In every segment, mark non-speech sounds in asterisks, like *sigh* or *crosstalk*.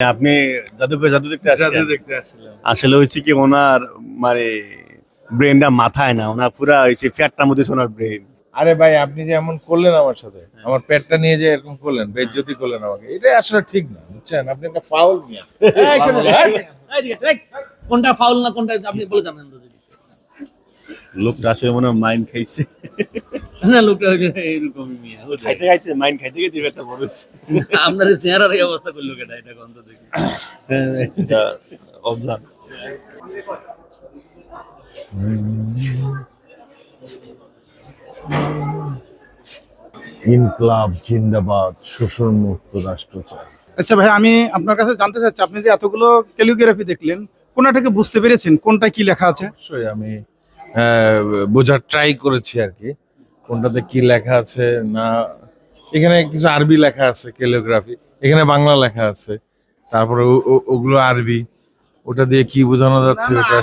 আপনি জাদুঘর জাদু দেখতে জাদু আসছেন দেখতে আসলে হয়েছে কি ওনার মানে ব্রেনটা মাথায় না ওনার পুরা হয়েছে ফ্যাটটার মধ্যে ওনার ব্রেন আরে ভাই আপনি যে এমন করলেন আমার সাথে আমার পেটটা নিয়ে যে এরকম করলেন বেজ্জতি করলেন আমাকে এটা আসলে ঠিক না বুঝছেন? আপনি একটা ফাউল নিয়ে কোনটা ফাউল না কোনটা আপনি বলে জানেন লোকটা আসলে মনে হয় মাইন্ড খাইছে। না লোকটা হচ্ছে এইরকমই মিয়া বুঝলেন? খাইতে খাইতে মাইন্ড খাইতে খাইতে একটা বড়। আপনার চেহারার এই অবস্থা করল কেটা এটা গন্ধ দেখি। এটা ইনকলাব জিন্দাবাদ শোষণ মুক্ত রাষ্ট্র চাই। আচ্ছা ভাই আমি আপনার কাছে জানতে চাচ্ছি আপনি যে এতগুলো ক্যালিওগ্রাফি দেখলেন কোনটাকে বুঝতে পেরেছেন? কোনটা কি লেখা আছে? অবশ্যই আমি আহ, বোঝার ট্রাই করেছি আর কি। কোনটাতে কি লেখা আছে না এখানে কিছু আরবি লেখা আছে ক্যালিওগ্রাফি এখানে বাংলা লেখা আছে তারপরে ওগুলো আরবি। ওটা দিয়ে কি বোঝানো যাচ্ছে ওটা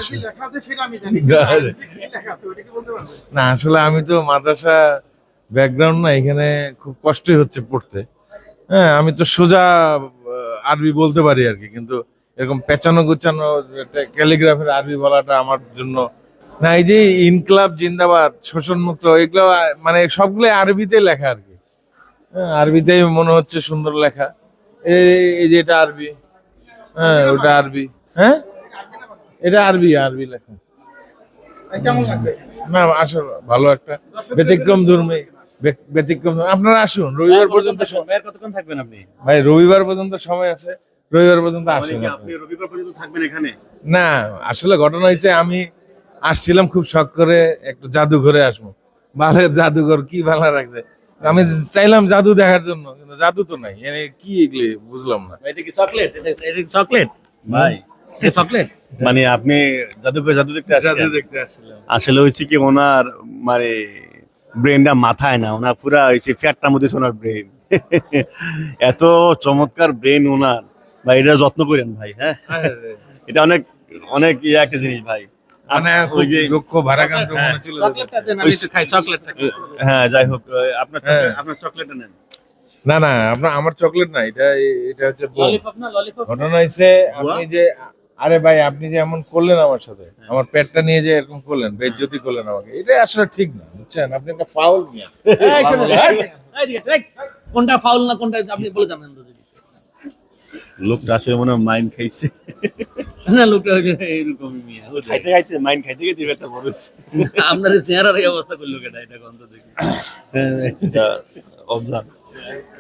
না। আসলে আমি তো মাদ্রাসা ব্যাকগ্রাউন্ড না এখানে খুব কষ্টই হচ্ছে পড়তে। হ্যাঁ আমি তো সোজা আরবি বলতে পারি আর কি কিন্তু এরকম পেঁচানো গুচানো ক্যালিগ্রাফির আরবি বলাটা আমার জন্য না এই যে ইনকলাব জিন্দাবাদ শোষণ মুক্ত এগুলো মানে সবগুলো আরবিতে লেখা আর কি। আরবিতেই মনে হচ্ছে সুন্দর লেখা। এই এই যে এটা আরবি। হ্যাঁ ওটা আরবি। হ্যাঁ? এটা আরবি আরবি লেখা। কেমন লাগবে? না আসলে ভালো একটা। ব্যতিক্রম ধর্মী ব্যতিক্রম আপনারা আসুন রবিবার পর্যন্ত কতক্ষণ থাকবেন? আপনি? ভাই রবিবার পর্যন্ত সময় আছে। রবিবার পর্যন্ত মানে আসেন আপনি। আপনি রবিবার পর্যন্ত থাকবেন এখানে? না আসলে ঘটনা হয়েছে আমি আসছিলাম খুব শখ করে একটু জাদুঘরে আসব। বালের জাদুঘর কি ভালো লাগছে আমি চাইলাম জাদু দেখার জন্য কিন্তু জাদু তো নাই। এনে কি এগুলি বুঝলাম না। এটা কি চকলেট এটা কি চকলেট ভাই এটা চকলেট মানে আপনি জাদুঘর জাদু দেখতে আসছেন? দেখতে আসলে হয়েছে কি ওনার মানে ব্রেনটা মাথায় না ওনার পুরা হয়েছে ফ্যাটটার মধ্যে ওনার ব্রেন *laughs* এত চমৎকার ব্রেন ওনার। ভাই এটা যত্ন করেন ভাই হ্যাঁ? এটা অনেক অনেক ইয়ে একটা জিনিস ভাই। মানে ওই যে মনে দেন আমি একটু খাই চকলেটটা খাই। হ্যাঁ যাই হোক আপনার হ্যাঁ। চকলেট- আপনার চকলেটটা নেন। না না আপনার আমার চকলেট না এটা এটা হচ্ছে ঘটনা হয়েছে আপনি যে আরে ভাই আপনি যে এমন করলেন আমার সাথে আমার পেটটা নিয়ে যে এরকম করলেন বেজ্জতি করলেন আমাকে এটা আসলে ঠিক না বুঝছেন? আপনি একটা ফাউল নিয়ে কোনটা ফাউল না কোনটা আপনি বলে যদি। লোকটা আসলে মনে হয় মাইন্ড খাইছে। না লোকটা হচ্ছে এইরকমই মিয়া খাইতে খাইতে মাইন্ড খাইতে খাইতে একটা বড়। আপনার চেহারার অবস্থা করল কেটা এটা গন্ধ দেখি *laughs* observe।